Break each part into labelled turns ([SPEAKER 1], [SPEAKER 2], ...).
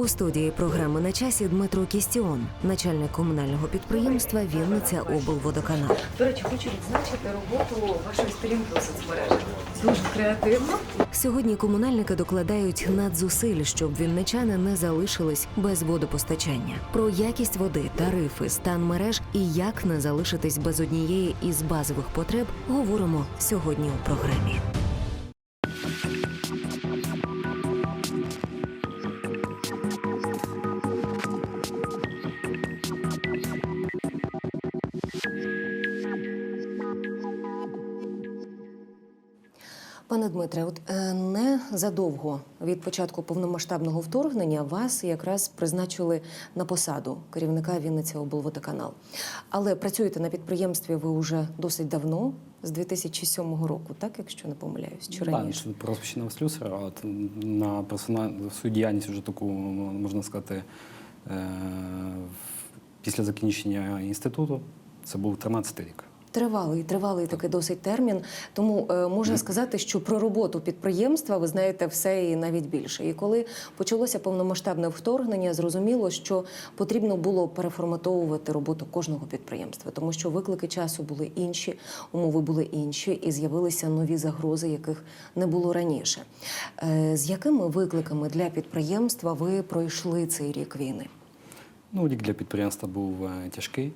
[SPEAKER 1] У студії програми на часі Дмитро Кістіон, начальник комунального підприємства Вінниця облводоканал.
[SPEAKER 2] До речі, хочу відзначити роботу вашої сторінки у соцмережах. Дуже креативно.
[SPEAKER 1] Сьогодні комунальники докладають надзусиль, щоб вінничани не залишились без водопостачання. Про якість води, тарифи, стан мереж і як не залишитись без однієї із базових потреб говоримо сьогодні у програмі. Дмитре, от е, не задовго від початку повномасштабного вторгнення вас якраз призначили на посаду керівника Вінниця облводоканал. Але працюєте на підприємстві ви вже досить давно, з 2007 року, так якщо не помиляюсь, чи раніше?
[SPEAKER 3] Так, розпочинав з от на персонал свою діяльність вже таку, можна сказати, е, після закінчення інституту. Це був 13 рік.
[SPEAKER 1] Тривалий, тривалий такий досить термін. Тому е, можна сказати, що про роботу підприємства ви знаєте все і навіть більше. І коли почалося повномасштабне вторгнення, зрозуміло, що потрібно було переформатовувати роботу кожного підприємства, тому що виклики часу були інші, умови були інші, і з'явилися нові загрози, яких не було раніше. Е, з якими викликами для підприємства ви пройшли цей рік війни?
[SPEAKER 3] Ну, рік для підприємства був е, тяжкий.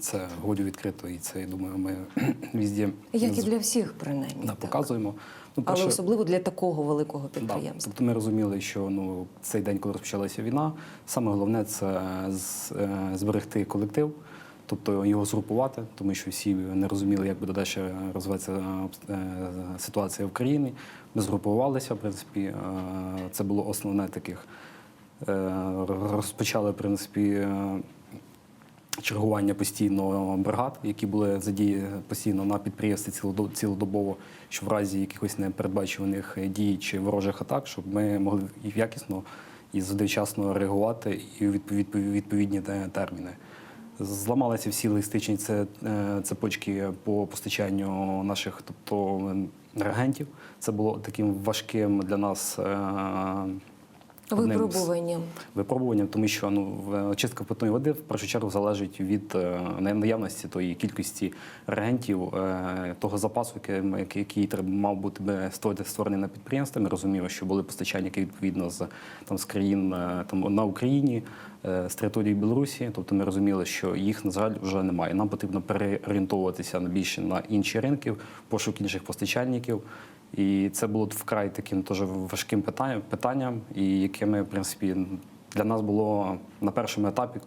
[SPEAKER 3] Це годі відкрито, і це, я думаю, ми візді
[SPEAKER 1] Як і для всіх, принаймні.
[SPEAKER 3] да, показуємо. Ну,
[SPEAKER 1] Але
[SPEAKER 3] перше-
[SPEAKER 1] особливо для такого великого
[SPEAKER 3] Да.
[SPEAKER 1] підприємства.
[SPEAKER 3] Тобто ми розуміли, що ну цей день, коли розпочалася війна, саме головне це е, зберегти колектив, тобто його згрупувати, тому що всі не розуміли, як буде далі розвиватися е, е, ситуація в країні. Ми згрупувалися, в принципі, це було основне таких. Розпочали, в принципі. Е, чергування постійно бригад, які були задіяні постійно на підприємстві цілодобово, що в разі якихось непередбачуваних дій чи ворожих атак, щоб ми могли якісно і завчасно реагувати і відповідні терміни. Зламалися всі логістичні е, цепочки по постачанню наших, тобто реагентів. Це було таким важким для нас. Е,
[SPEAKER 1] Випробуванням.
[SPEAKER 3] випробуванням, тому що ну в- очистка питної води в першу чергу залежить від е, наявності тої кількості реагентів, е, того запасу, який, який- треба мав бути створений- на підприємстві. Ми розуміємо, що були постачальники відповідно з там з країн е, там на Україні. е, З території Білорусі, тобто ми розуміли, що їх на жаль вже немає. Нам потрібно переорієнтовуватися на більше на інші ринки, пошук інших постачальників. І це було вкрай таким теж важким питанням, питанням, і яке ми, в принципі, для нас було на першому етапі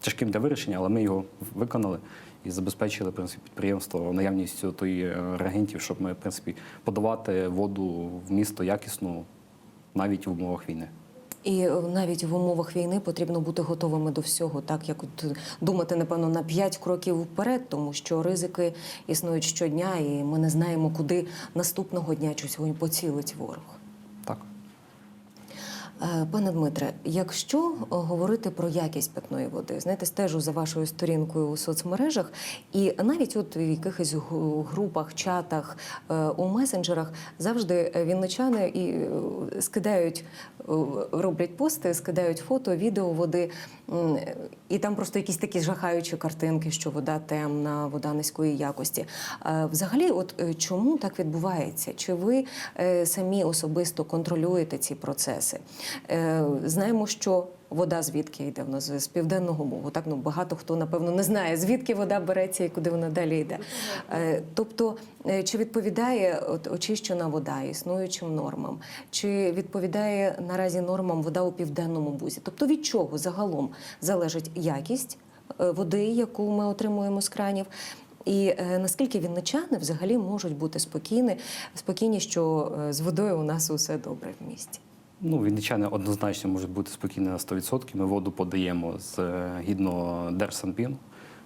[SPEAKER 3] тяжким для вирішення, але ми його виконали і забезпечили в принципі, підприємство наявністю тої реагентів, щоб ми в принципі, подавати воду в місто якісну навіть в умовах війни.
[SPEAKER 1] І е, навіть в умовах війни потрібно бути готовими до всього, так як от е, думати, напевно, на 5 кроків вперед, тому що ризики існують щодня, і ми не знаємо, куди наступного дня чи сьогодні поцілить ворог.
[SPEAKER 3] Так.
[SPEAKER 1] Е, Пане Дмитре, якщо е, говорити про якість питної води, знаєте, стежу за вашою сторінкою у соцмережах, і навіть от в якихось групах, чатах, е, у месенджерах завжди вінничани і скидають, роблять пости, скидають фото, відео води, і там просто якісь такі жахаючі картинки, що вода темна, вода низької якості. Взагалі, от чому так відбувається? Чи ви самі особисто контролюєте ці процеси? Е, Знаємо, що вода звідки йде в нас з південного Бугу. Так ну багато хто напевно не знає, звідки вода береться і куди вона далі йде. Е, Тобто, е, чи відповідає очищена вода існуючим нормам, чи відповідає наразі нормам вода у південному бузі? Тобто від чого загалом залежить якість води, яку ми отримуємо з кранів? І е, наскільки вінничани взагалі можуть бути спокійні, спокійні, що е, з водою у нас усе добре в місті?
[SPEAKER 3] Ну, вінничани однозначно можуть бути спокійні на 100%. Ми воду подаємо з е, гідно Держсанпін. У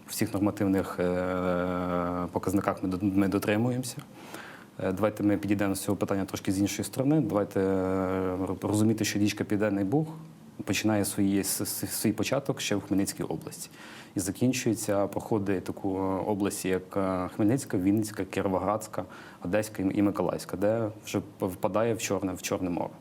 [SPEAKER 3] всіх нормативних е, показниках ми, дотримуємося. Е, Давайте ми підійдемо з цього питання трошки з іншої сторони. Давайте розуміти, що річка Південний Буг починає свої, свій початок ще в Хмельницькій області. І закінчується, проходить таку області, як Хмельницька, Вінницька, Кіровоградська, Одеська і Миколаївська, де вже впадає в Чорне, в Чорне море.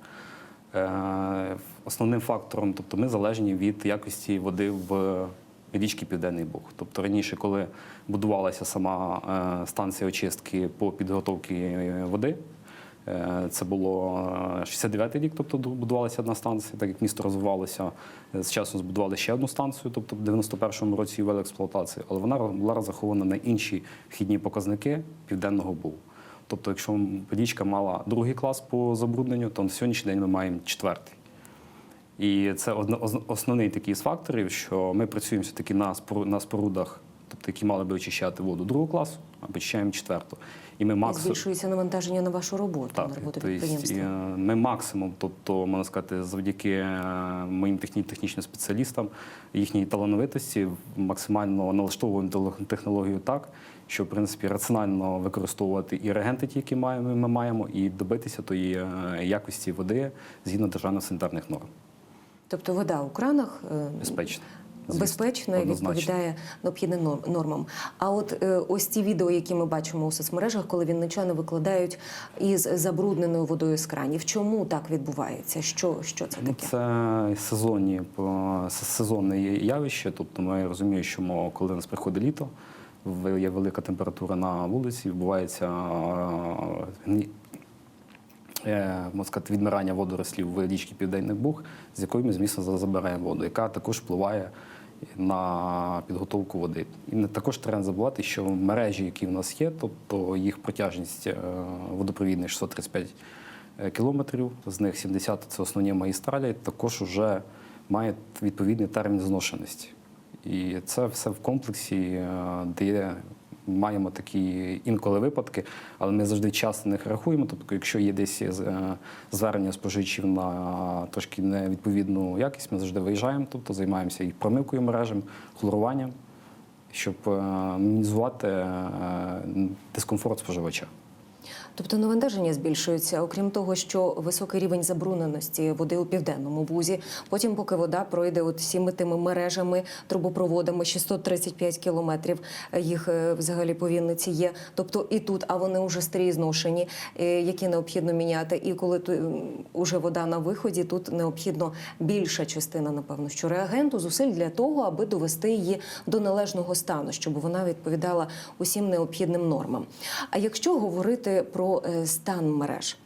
[SPEAKER 3] Е, Основним фактором, тобто ми залежні від якості води в річці Південний Буг. Тобто раніше, коли будувалася сама е, станція очистки по підготовці води, е, це було е, 69-й рік, тобто будувалася одна станція, так як місто розвивалося, з часом збудували ще одну станцію, тобто в 91-му році ввели експлуатацію, але вона була розрахована на інші вхідні показники Південного Бугу. Тобто, якщо річка мала другий клас по забрудненню, то на сьогоднішній день ми маємо четвертий. І це основний такий з факторів, що ми працюємо все-таки на, спорудах, тобто які мали би очищати воду другого класу, а очищаємо четверту. І ми
[SPEAKER 1] І збільшується навантаження на вашу роботу,
[SPEAKER 3] Так,
[SPEAKER 1] на роботу
[SPEAKER 3] тобто,
[SPEAKER 1] підприємства.
[SPEAKER 3] е, ми максимум, тобто, можна сказати, завдяки е, моїм технічним спеціалістам, їхній талановитості, максимально налаштовуємо технологію так, щоб в принципі раціонально використовувати і реагенти, ті, які маємо, ми маємо, і добитися тої е, якості води згідно державних санітарних норм.
[SPEAKER 1] Тобто вода у кранах е,
[SPEAKER 3] Безпечно. звісно,
[SPEAKER 1] безпечно і відповідає необхідним нор- нормам. А от е, ось ті відео, які ми бачимо у соцмережах, коли вінничани викладають із забрудненою водою з кранів. Чому так відбувається? Що, що це таке?
[SPEAKER 3] Це сезонні сезонне явище. Тобто ми розуміємо, що коли у нас приходить літо, є велика температура на вулиці, відбувається е, е, можна відмирання водорослів в річці Південний Буг, з якої ми, звісно, за- забираємо воду, яка також впливає на підготовку води. І також треба забувати, що мережі, які в нас є, тобто їх протяжність е, водопровідна 635 е, кілометрів, з них 70 – це основні магістралі, також вже має відповідний термін зношеності. І це все в комплексі е, дає. Маємо такі інколи випадки, але ми завжди час на них рахуємо. Тобто, якщо є десь е, звернення споживачів на трошки невідповідну якість, ми завжди виїжджаємо, тобто займаємося їх промивкою мережем, хлоруванням, щоб е, мінімізувати е, дискомфорт споживача.
[SPEAKER 1] Тобто навантаження збільшується, окрім того, що високий рівень забрудненості води у південному бузі. Потім, поки вода пройде от всіми тими мережами, трубопроводами, 635 кілометрів е, їх е, взагалі по Вінниці є. Тобто і тут, а вони вже старі зношені, е, які необхідно міняти. І коли уже вода на виході, тут необхідно більша частина, напевно, що реагенту зусиль для того, аби довести її до належного стану, щоб вона відповідала усім необхідним нормам. А якщо говорити про е, стан мереж.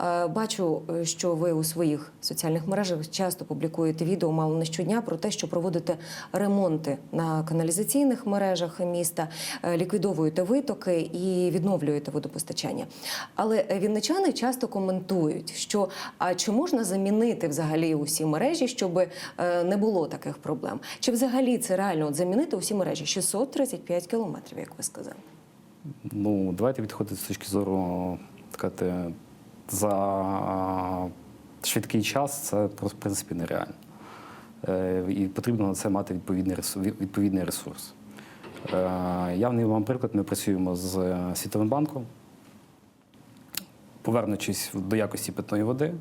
[SPEAKER 1] Е, Бачу, е, що ви у своїх соціальних мережах часто публікуєте відео мало не щодня про те, що проводите ремонти на каналізаційних мережах міста, ліквідовуєте витоки і відновлюєте водопостачання. Але вінничани часто коментують, що а чи можна замінити взагалі усі мережі, щоб не було таких проблем? Чи взагалі це реально от замінити усі мережі? 635 кілометрів, як ви сказали.
[SPEAKER 3] Ну, давайте відходити з точки зору сказати, за швидкий час це в принципі нереально. Е, І потрібно на це мати відповідний ресурс. Е, Явний вам приклад, ми працюємо з е, Світовим банком. Повернучись до якості питної води,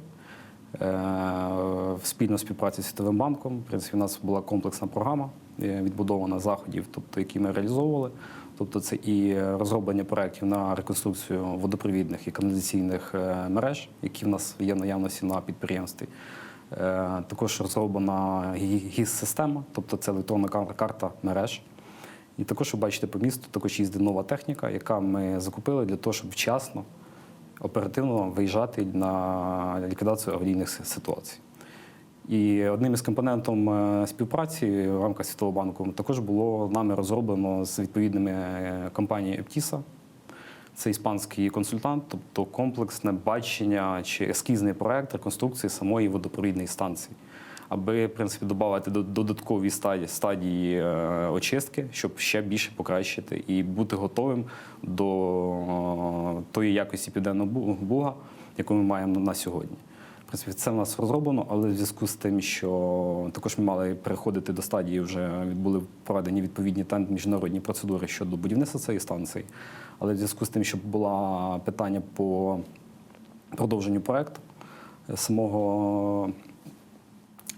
[SPEAKER 3] в спільну співпрацю з Світовим банком, в принципі, у нас була комплексна програма відбудована заходів, тобто, які ми реалізовували. Тобто це і розроблення проєктів на реконструкцію водопровідних і каналізаційних е, мереж, які в нас є наявності на підприємстві. Е, Також розроблена гі- ГІС-система, тобто це електронна карта мереж. І також ви бачите по місту, також їздить нова техніка, яка ми закупили для того, щоб вчасно, оперативно виїжджати на ліквідацію аварійних ситуацій. І одним із компонентів е, співпраці в рамках Світового банку також було нами розроблено з відповідними е, компанією Ептіса. Це іспанський консультант, тобто комплексне бачення чи ескізний проект реконструкції самої водопровідної станції, аби в принципі додати до- додаткові стадії, стадії е, очистки, щоб ще більше покращити і бути готовим до тої якості південного буга, яку ми маємо на сьогодні. В принципі, це в нас розроблено, але в зв'язку з тим, що також ми мали переходити до стадії, вже були проведені відповідні тен- міжнародні процедури щодо будівництва цієї станції. Але в зв'язку з тим, що було питання по продовженню проекту е, самого.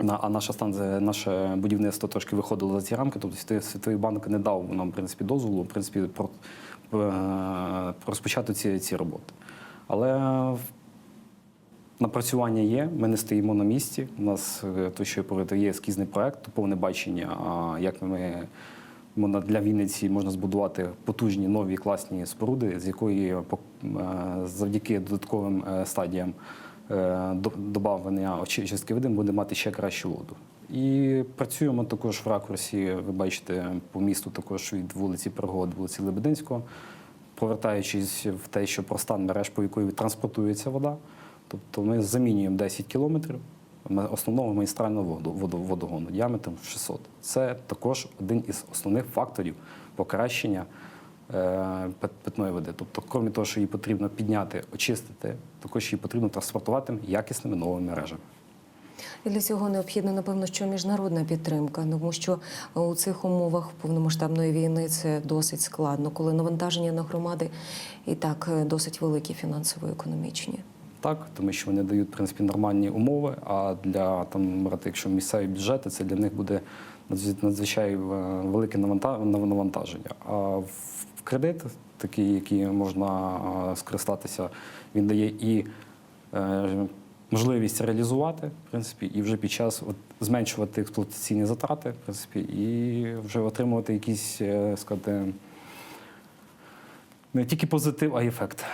[SPEAKER 3] А наша станція, наше будівництво трошки виходило за ці рамки. Тобто Світовий- банк не дав нам в принципі, дозволу в принципі, е, розпочати ці, ці роботи. Але Напрацювання є, ми не стоїмо на місці. У нас е, то, що я є ескізний проект, повне бачення, як ми для Вінниці можна збудувати потужні нові класні споруди, з якої е, завдяки додатковим е, стадіям е, до- добавлення очистки води буде мати ще кращу воду. І працюємо також в ракурсі, ви бачите, по місту також від вулиці Пригод, вулиці Лебединського, повертаючись в те, що про стан мереж, по якої транспортується вода. Тобто ми замінюємо 10 кілометрів основного магістрального воду, воду, водогону діаметром 600. Це також один із основних факторів покращення е, питної води. Тобто, крім того, що її потрібно підняти, очистити, також її потрібно транспортувати якісними новими мережами.
[SPEAKER 1] І для цього необхідна, напевно, що міжнародна підтримка, тому що у цих умовах повномасштабної війни це досить складно, коли навантаження на громади і так е, досить великі фінансово-економічні.
[SPEAKER 3] Так, тому що вони дають в принципі нормальні умови. А для там брати, якщо місцеві бюджети, це для них буде надзвич- надзвичай е, велике навантаження. А в кредит, такий, який можна е, скористатися, він дає і е, можливість реалізувати, в принципі, і вже під час от, зменшувати експлуатаційні затрати, в принципі, і вже отримувати якісь, сказати, не тільки позитив, а й ефект.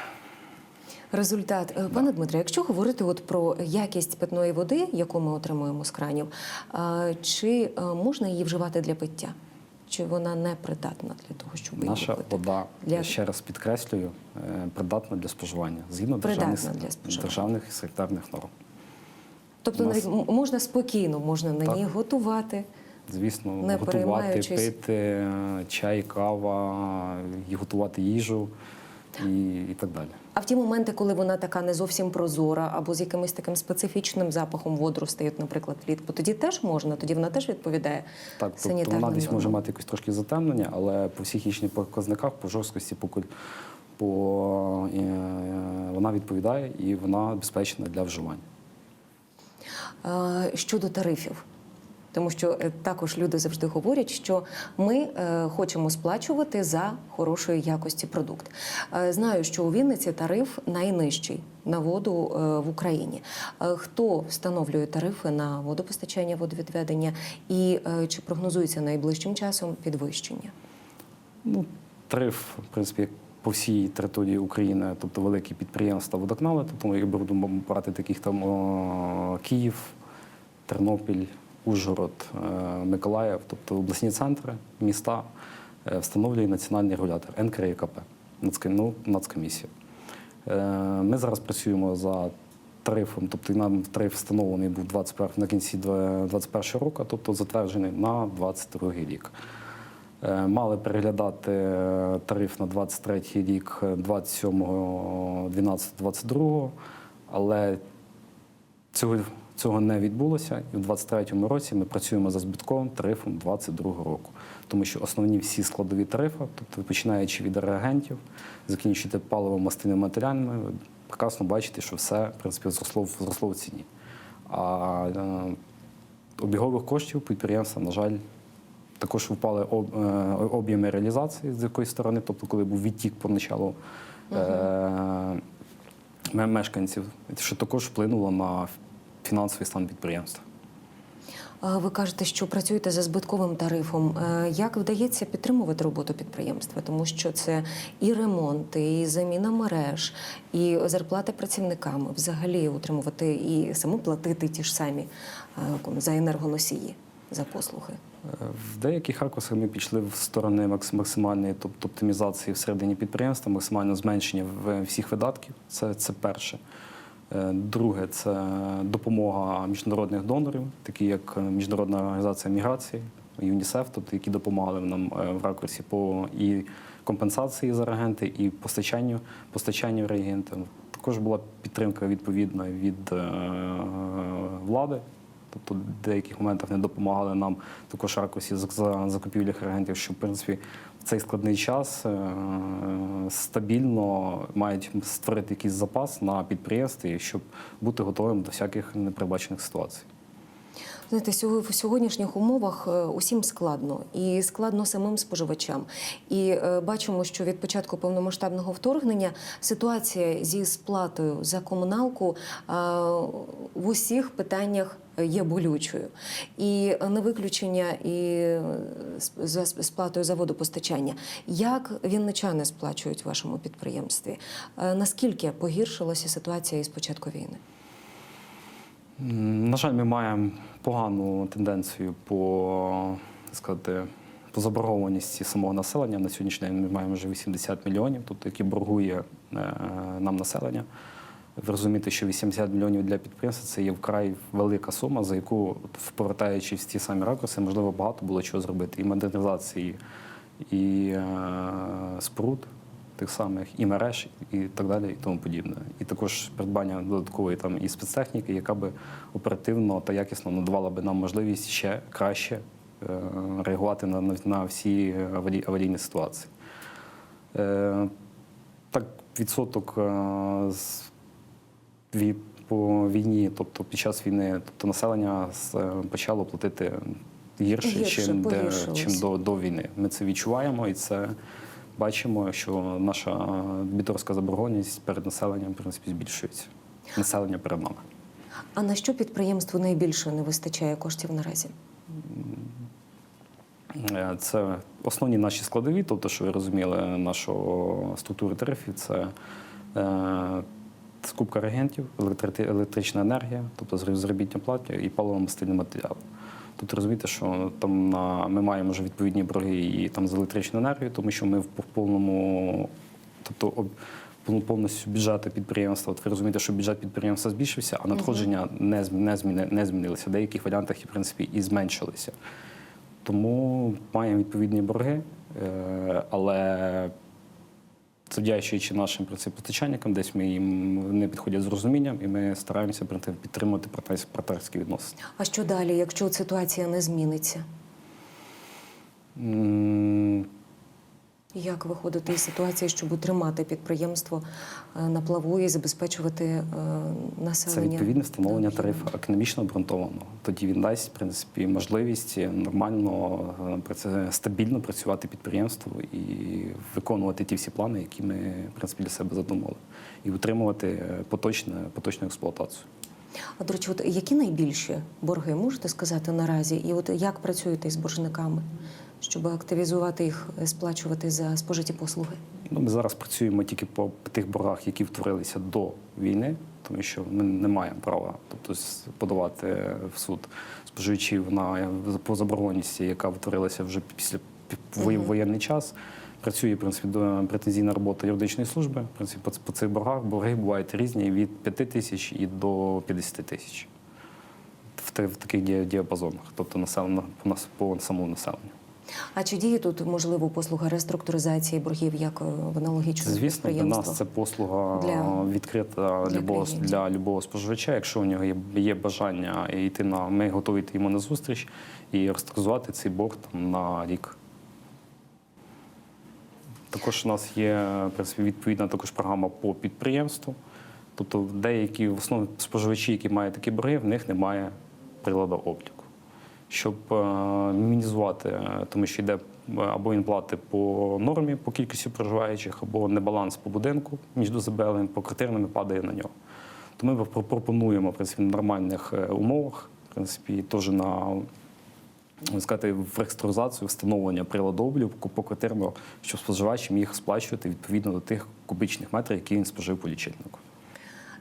[SPEAKER 1] Результат, Е, пане Дмитре, якщо говорити от про якість питної води, яку ми отримуємо з кранів, чи е, можна її вживати для пиття? Чи вона не придатна для того, щоб її
[SPEAKER 3] Наша
[SPEAKER 1] пити?
[SPEAKER 3] вода,
[SPEAKER 1] Для-
[SPEAKER 3] я ще раз підкреслюю, е, придатна для споживання згідно державних,
[SPEAKER 1] для споживання.
[SPEAKER 3] державних і санітарних норм.
[SPEAKER 1] Тобто
[SPEAKER 3] нас-
[SPEAKER 1] навіть можна спокійно, можна на ній готувати.
[SPEAKER 3] Звісно,
[SPEAKER 1] Не
[SPEAKER 3] готувати, пити чай, кава, готувати їжу і, і так далі.
[SPEAKER 1] А в ті моменти, коли вона така не зовсім прозора, або з якимось таким специфічним запахом водоростей, от, наприклад, влітку, тоді теж можна, тоді вона теж відповідає
[SPEAKER 3] Так, тобто вона десь може мати якось трошки затемнення, але по всіх інших показниках, по жорсткості, по, по е, вона відповідає і вона безпечна для вживання.
[SPEAKER 1] Е, Щодо тарифів. Тому що е, також люди завжди говорять, що ми е, хочемо сплачувати за хорошої якості продукт. Е, знаю, що у Вінниці тариф найнижчий на воду в Україні. Хто встановлює тарифи на водопостачання, водовідведення, і чи прогнозується найближчим часом підвищення?
[SPEAKER 3] Ну, тариф, в принципі, по всій території України, тобто великі підприємства водоканали, тобто я буду брати таких там Київ, Тернопіль, Ужгород, е, Миколаїв, тобто обласні центри, міста, е, встановлює національний регулятор НКРЄКП, ну, Нацкомісія. Е, Ми зараз працюємо за тарифом, тобто нам тариф встановлений був 21, на кінці 2021 року, тобто затверджений на 2022 рік. Мали переглядати тариф на 23 рік е, 27.12.22, але цього, цього не відбулося. І в 23-му році ми працюємо за збитковим тарифом 22 року. Тому що основні всі складові тарифи, тобто починаючи від реагентів, закінчуючи паливо-мастильними матеріалами, ви прекрасно бачите, що все в принципі зросло, зросло в ціні. А е, обігових коштів підприємства, на жаль, також впали об- е, об'єми реалізації з якоїсь сторони, тобто коли був відтік поначалу е, мешканців, що також вплинуло на фінансовий стан підприємства.
[SPEAKER 1] Ви кажете, що працюєте за збитковим тарифом. Е, Як вдається підтримувати роботу підприємства? Тому що це і ремонт, і заміна мереж, і зарплати працівникам, взагалі утримувати і саму платити ті ж самі е, за енергоносії за послуги.
[SPEAKER 3] Е, В деяких ракурсах ми пішли в сторони максимальної оптимізації всередині підприємства, максимального зменшення всіх видатків. Це, це перше. Е, Друге це допомога міжнародних донорів, такі як е, Міжнародна організація міграції, ЮНІСЕФ, тобто які допомагали нам е, в ракурсі по і компенсації за реагенти, і постачанню, постачанню реагентів. Також була підтримка відповідна від влади. Тобто в деяких моментах не допомагали нам також ракурсі за закупівлях реагентів, що в принципі цей складний час е, стабільно мають створити якийсь запас на підприємстві, щоб бути готовим до всяких непередбачених ситуацій.
[SPEAKER 1] Знаєте, в сьогоднішніх умовах е, усім складно і складно самим споживачам. І е, бачимо, що від початку повномасштабного вторгнення ситуація зі сплатою за комуналку е, в усіх питаннях є болючою. І не виключення і за сплатою за водопостачання. Як вінничани сплачують в вашому підприємстві? Наскільки погіршилася ситуація із початку війни?
[SPEAKER 3] На жаль, ми маємо погану тенденцію по, так сказати, по заборгованості самого населення. На сьогоднішній день ми маємо вже 80 мільйонів, тобто які боргує е, нам населення. Ви розумієте, що 80 мільйонів для підприємства це є вкрай велика сума, за яку, повертаючись в ті самі ракурси, можливо, багато було чого зробити. І модернізації, і е, споруд тих самих, і мереж, і так далі, і тому подібне. І також придбання додаткової там і спецтехніки, яка би оперативно та якісно надавала би нам можливість ще краще е, реагувати на, на, на всі аварій- аварійні ситуації. Е, так, відсоток е, з ві- по війні, тобто під час війни, тобто населення з- е, почало платити гірше,
[SPEAKER 1] Гірше,
[SPEAKER 3] чим, де, чим до, до війни. Ми це відчуваємо і це бачимо, що наша бідорська заборгованість перед населенням в принципі збільшується. Населення перед нами.
[SPEAKER 1] А на що підприємству найбільше не вистачає коштів наразі?
[SPEAKER 3] Е, Це основні наші складові, тобто, що ви розуміли, нашу структуру тарифів це е, скупка реагентів, електрична енергія, тобто зар- заробітня платня і паливо-мастильний матеріал. Тобто розумієте, що там на, ми маємо вже відповідні борги і там з електричною енергією, тому що ми в повному, тобто об- повністю бюджети підприємства. От ви розумієте, що бюджет підприємства збільшився, а надходження не, не, зміни, не змінилися. В деяких варіантах і в принципі і зменшилися. Тому маємо відповідні борги, е, але завдячуючи нашим постачальникам, десь ми їм не підходять з розумінням, і ми стараємося підтримувати партнерські відносини.
[SPEAKER 1] А що далі, якщо ситуація не зміниться? Як виходити із ситуації, щоб утримати підприємство е, на плаву і забезпечувати е,
[SPEAKER 3] Це
[SPEAKER 1] населення?
[SPEAKER 3] відповідне встановлення тарифу економічно обґрунтованого. Тоді він дасть в принципі можливість нормально е, стабільно працювати підприємству і виконувати ті всі плани, які ми в принципі для себе задумали, і утримувати поточне, поточну експлуатацію.
[SPEAKER 1] А до речі, от які найбільші борги можете сказати наразі? І от як працюєте із боржниками, щоб активізувати їх, е, сплачувати за спожиті послуги?
[SPEAKER 3] Ну, ми зараз працюємо тільки по тих боргах, які втворилися до війни, тому що ми не маємо права тобто, подавати в суд споживачів на по заборгованості, яка втворилася вже після воєнний час. Працює в принципі до- претензійна робота юридичної служби. В принципі, по, цих боргах борги бувають різні від 5 тисяч і до 50 тисяч в, таких діапазонах, тобто населення по нас по самому населенню.
[SPEAKER 1] А чи діє тут можливо послуга реструктуризації боргів, як е, в аналогічних
[SPEAKER 3] Звісно, для нас це послуга
[SPEAKER 1] Для-
[SPEAKER 3] відкрита
[SPEAKER 1] для
[SPEAKER 3] любого
[SPEAKER 1] клієнтів.
[SPEAKER 3] для любого споживача. Якщо у нього є, є бажання йти на ми готові йти йому на зустріч і розстрокувати цей борг там на рік. Також у нас є відповідна також програма по підприємству. Тобто деякі в основному споживачі, які мають такі борги, в них немає приладу обліку. Щоб е, мінімізувати, е, тому що йде е, або він платить по нормі, по кількості проживаючих, або небаланс по будинку між ЗБЛ, по квартирним падає на нього. То ми пропонуємо в принципі, нормальних умовах, в принципі, теж на сказати, в реструктуризацію встановлення приладу обліку по квартирно, щоб споживач міг сплачувати відповідно до тих кубічних метрів, які він спожив по лічильнику.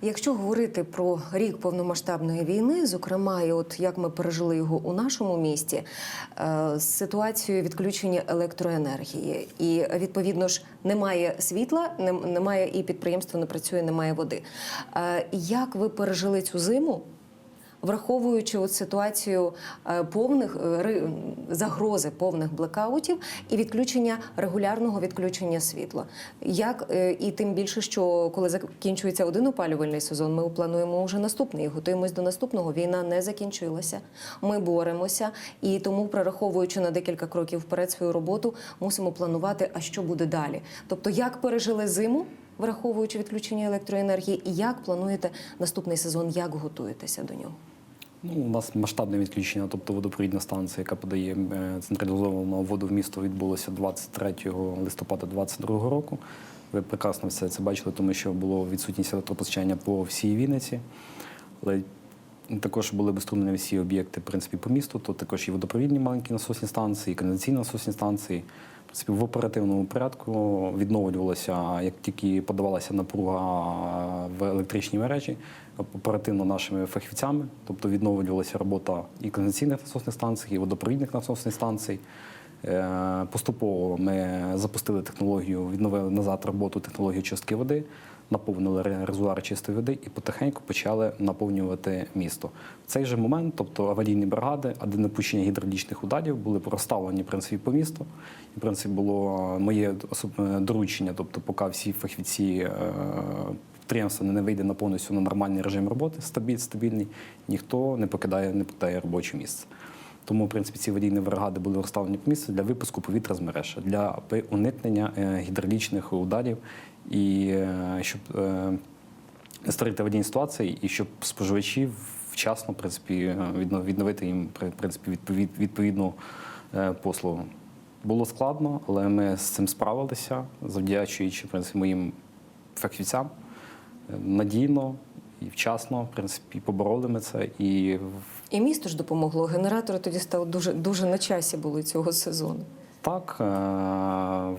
[SPEAKER 1] Якщо говорити про рік повномасштабної війни, зокрема, і от як ми пережили його у нашому місті, е, з ситуацією відключення електроенергії, і відповідно ж немає світла, немає і підприємство не працює, немає води. Е, Як ви пережили цю зиму? Враховуючи от ситуацію е, повних е, загрози повних блекаутів і відключення регулярного відключення світла, як е, і тим більше, що коли закінчується один опалювальний сезон, ми плануємо вже наступний. і Готуємось до наступного. Війна не закінчилася. Ми боремося, і тому, прораховуючи на декілька кроків вперед свою роботу, мусимо планувати, а що буде далі. Тобто, як пережили зиму, враховуючи відключення електроенергії, і як плануєте наступний сезон, як готуєтеся до нього?
[SPEAKER 3] Ну, у нас масштабне відключення, тобто водопровідна станція, яка подає е, централізовану воду в місто, відбулося 23 листопада 2022 року. Ви прекрасно все це бачили, тому що було відсутність електропостачання по всій Вінниці. Але також були безструмлені всі об'єкти в принципі, по місту, то також і водопровідні маленькі насосні станції, і каналізаційні насосні станції. В оперативному порядку відновлювалося, як тільки подавалася напруга в електричній мережі, оперативно нашими фахівцями, тобто відновлювалася робота і каналізаційних насосних станцій, і водопровідних насосних станцій. Е, Поступово ми запустили технологію, відновили назад роботу технології чистки води, наповнили ре- резервуар чистої води і потихеньку почали наповнювати місто. В цей же момент, тобто аварійні бригади, а де непущення гідравлічних ударів були розставлені в принципі, по місту. І, в принципі, було моє особливе доручення, тобто, поки всі фахівці е, підприємство не вийде на повністю на нормальний режим роботи, стабіль- стабільний, ніхто не покидає, не покидає робоче місце. Тому, в принципі, ці водійні бригади були розставлені по місцю для випуску повітря з мереж, для уникнення е, гідравлічних ударів і е, щоб не створити аварійні ситуації, і щоб споживачі вчасно в принципі, е, відновити їм в принципі, відповід, відповідну е, послугу. Було складно, але ми з цим справилися, завдячуючи в принципі, моїм фахівцям надійно і вчасно, в принципі, побороли ми це. І в-
[SPEAKER 1] І місто ж допомогло. Генератори тоді стали дуже дуже на часі були цього сезону.
[SPEAKER 3] Так, е,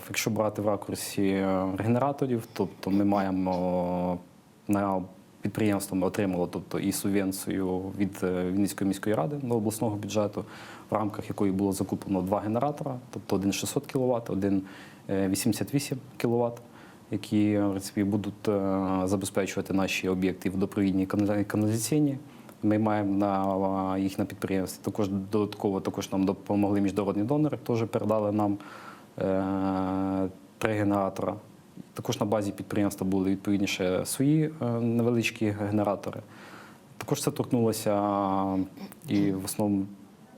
[SPEAKER 3] якщо брати в ракурсі е, генераторів, тобто ми маємо на підприємство ми отримало тобто, і субвенцію від е, Вінницької міської ради на обласного бюджету, в рамках якої було закуплено два генератора, тобто один 600 кВт, один е, 88 кВт, які в принципі, будуть е, забезпечувати наші об'єкти водопровідні і канали- каналізаційні. Ми маємо на їх на підприємстві. Також додатково також нам допомогли міжнародні донори, теж передали нам е, три генератора. Також на базі підприємства були відповідніше свої е, невеличкі генератори. Також це торкнулося і в основному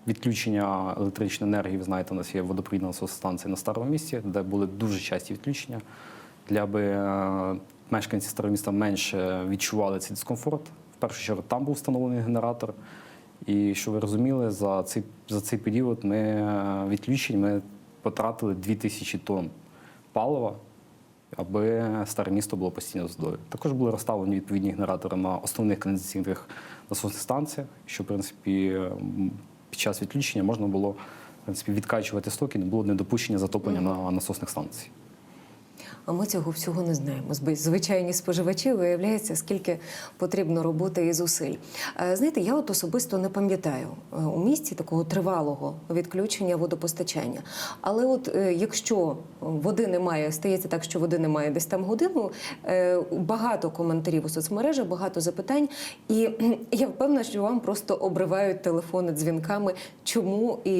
[SPEAKER 3] відключення електричної енергії. Ви знаєте, у нас є водопровідна станція на старому місті, де були дуже часті відключення. Для аби е, мешканці старого міста менше відчували цей дискомфорт. В першу чергу там був встановлений генератор. І що ви розуміли, за цей, за цей період ми е, відключень ми потратили 2000 тонн палива, аби старе місто було постійно з. Також були розставлені відповідні генератори на основних каналізаційних насосних станціях, що в принципі під час відключення можна було в принципі, відкачувати стоки, не було недопущення затоплення на насосних станціях.
[SPEAKER 1] А ми цього всього не знаємо. Звичайні споживачі виявляється, скільки потрібно роботи і зусиль. Е, Знаєте, я от особисто не пам'ятаю е, у місті такого тривалого відключення водопостачання. Але от е, якщо води немає, стається так, що води немає десь там годину, багато коментарів у соцмережах, багато запитань. І я впевнена, що вам просто обривають телефони дзвінками, чому і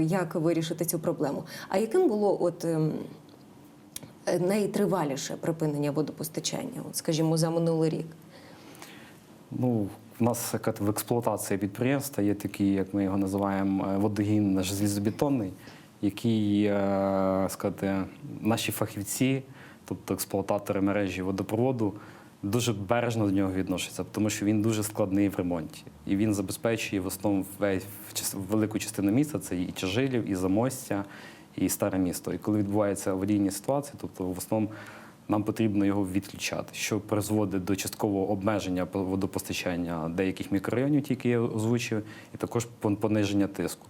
[SPEAKER 1] як вирішити цю проблему. А яким було от. Найтриваліше припинення водопостачання, от, скажімо, за минулий рік?
[SPEAKER 3] Ну, у нас в експлуатації підприємства є такий, як ми його називаємо, е, водогін желізобетонний, який, е, сказати, наші фахівці, тобто експлуататори мережі водопроводу, дуже бережно до нього відносяться, тому що він дуже складний в ремонті. І він забезпечує в основному велику частину міста, це і Тяжилів, і Замостя, і старе місто. І коли відбуваються аварійні ситуації, тобто в основному нам потрібно його відключати, що призводить до часткового обмеження по- водопостачання деяких мікрорайонів, тільки я озвучив, і також пониження тиску.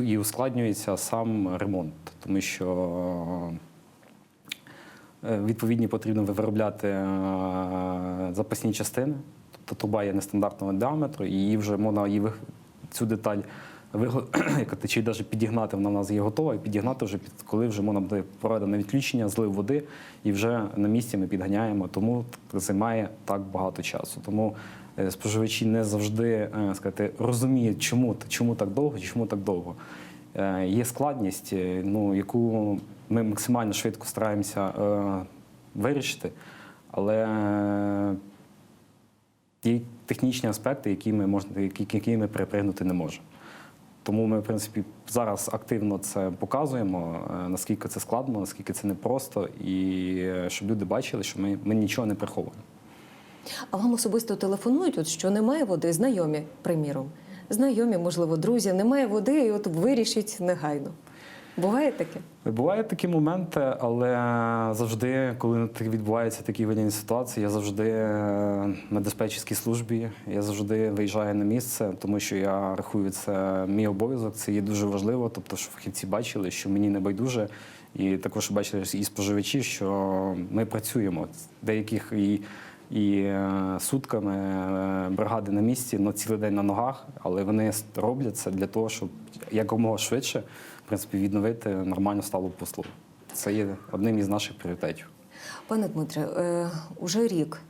[SPEAKER 3] І ускладнюється сам ремонт, тому що е, відповідні потрібно виробляти е, запасні частини. Тобто труба є нестандартного діаметру, і її вже можна її цю деталь яка навіть підігнати, вона в нас є готова, і підігнати вже під коли вже можна буде проведено відключення, злив води, і вже на місці ми підганяємо. Тому займає так багато часу. Тому е, споживачі не завжди е, сказати, розуміють, чому, чому так довго, чому так довго. Е, Є складність, ну, яку ми максимально швидко стараємося вирішити, але є технічні аспекти, які ми можна, які, ми перепригнути не можемо. Тому ми, в принципі, зараз активно це показуємо, е, наскільки це складно, наскільки це непросто, і е, щоб люди бачили, що ми, ми нічого не приховуємо.
[SPEAKER 1] А вам особисто телефонують, от що немає води, знайомі, приміром. Знайомі, можливо, друзі, немає води, і от вирішіть негайно. Буває таке?
[SPEAKER 3] Бувають такі моменти, але завжди, коли відбуваються такі воєнні ситуації, я завжди е, на диспетчерській службі, я завжди виїжджаю на місце, тому що я рахую це мій обов'язок. Це є дуже важливо. Тобто, що фахівці бачили, що мені не байдуже, і також бачили і споживачі, що ми працюємо деяких і. І е, сутками е, бригади на місці, ну цілий день на ногах, але вони роблять це для того, щоб якомога швидше в принципі, відновити нормальну сталу послугу. Це є одним із наших пріоритетів.
[SPEAKER 1] Пане Дмитре, е, уже рік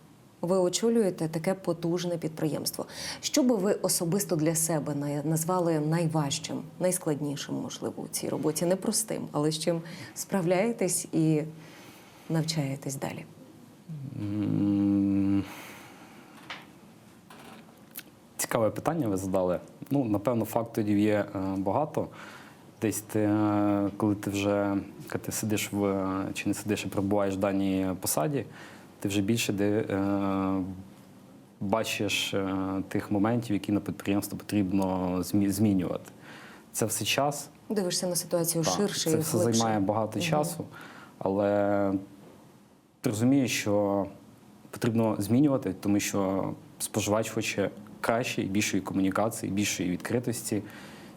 [SPEAKER 1] ви очолюєте таке потужне підприємство. Що би ви особисто для себе назвали найважчим, найскладнішим, можливо, у цій роботі? Непростим, але з чим справляєтесь і навчаєтесь далі?
[SPEAKER 3] Цікаве питання ви задали. Ну, напевно, факторів є е, багато. Десь ти, е, коли ти вже коли ти сидиш в чи не сидиш і перебуваєш в даній посаді, ти вже більше де, е, бачиш е, тих моментів, які на підприємство потрібно змінювати. Це все час,
[SPEAKER 1] Дивишся на ситуацію
[SPEAKER 3] так,
[SPEAKER 1] ширше
[SPEAKER 3] це
[SPEAKER 1] і
[SPEAKER 3] все займає багато часу, але ти розумієш, що потрібно змінювати, тому що споживач хоче кращої, більшої комунікації, більшої відкритості,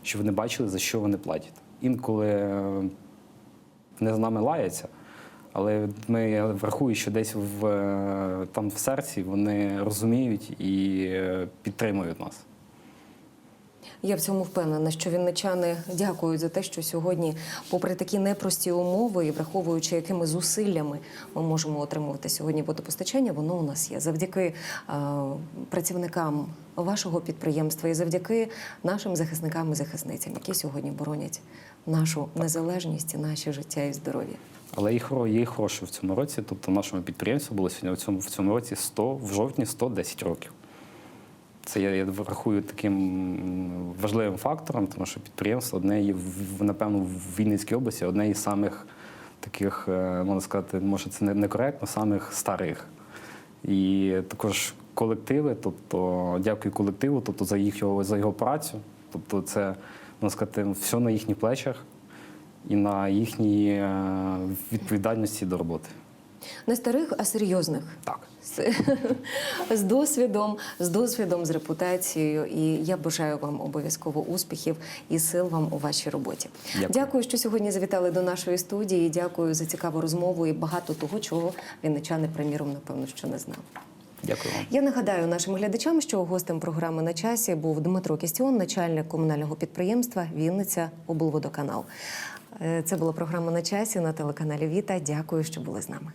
[SPEAKER 3] щоб вони бачили, за що вони платять. Інколи не з нами лаються, але ми я врахую, що десь в, е, там в серці вони розуміють і е, підтримують нас.
[SPEAKER 1] Я в цьому впевнена, що вінничани дякують за те, що сьогодні, попри такі непрості умови, і враховуючи, якими зусиллями ми можемо отримувати сьогодні водопостачання, воно у нас є завдяки е, працівникам вашого підприємства і завдяки нашим захисникам і захисницям, які сьогодні боронять нашу незалежність, і наше життя і здоров'я.
[SPEAKER 3] Але хоро- є хороше в цьому році. Тобто нашому підприємству було сьогодні в цьому, в цьому році 100, в жовтні 110 років. Це я, я рахую таким важливим фактором, тому що підприємство одне є, напевно, в Вінницькій області одне із самих таких, е, можна сказати, може це не- некоректно, самих старих. І також колективи, тобто дякую колективу, тобто за їх його за його працю. Тобто, це можна сказати, все на їхніх плечах і на їхній е, відповідальності до роботи.
[SPEAKER 1] Не старих, а серйозних.
[SPEAKER 3] Так.
[SPEAKER 1] З, з досвідом, з досвідом, з репутацією. І я бажаю вам обов'язково успіхів і сил вам у вашій роботі.
[SPEAKER 3] Дякую.
[SPEAKER 1] що сьогодні завітали до нашої студії. Дякую за цікаву розмову і багато того, чого вінничани, приміром, напевно, що не знали.
[SPEAKER 3] Дякую.
[SPEAKER 1] Я нагадаю нашим глядачам, що гостем програми на часі був Дмитро Кістіон, начальник комунального підприємства Вінниця облводоканал. Е, Це була програма на часі на телеканалі Віта. Дякую, що були з нами.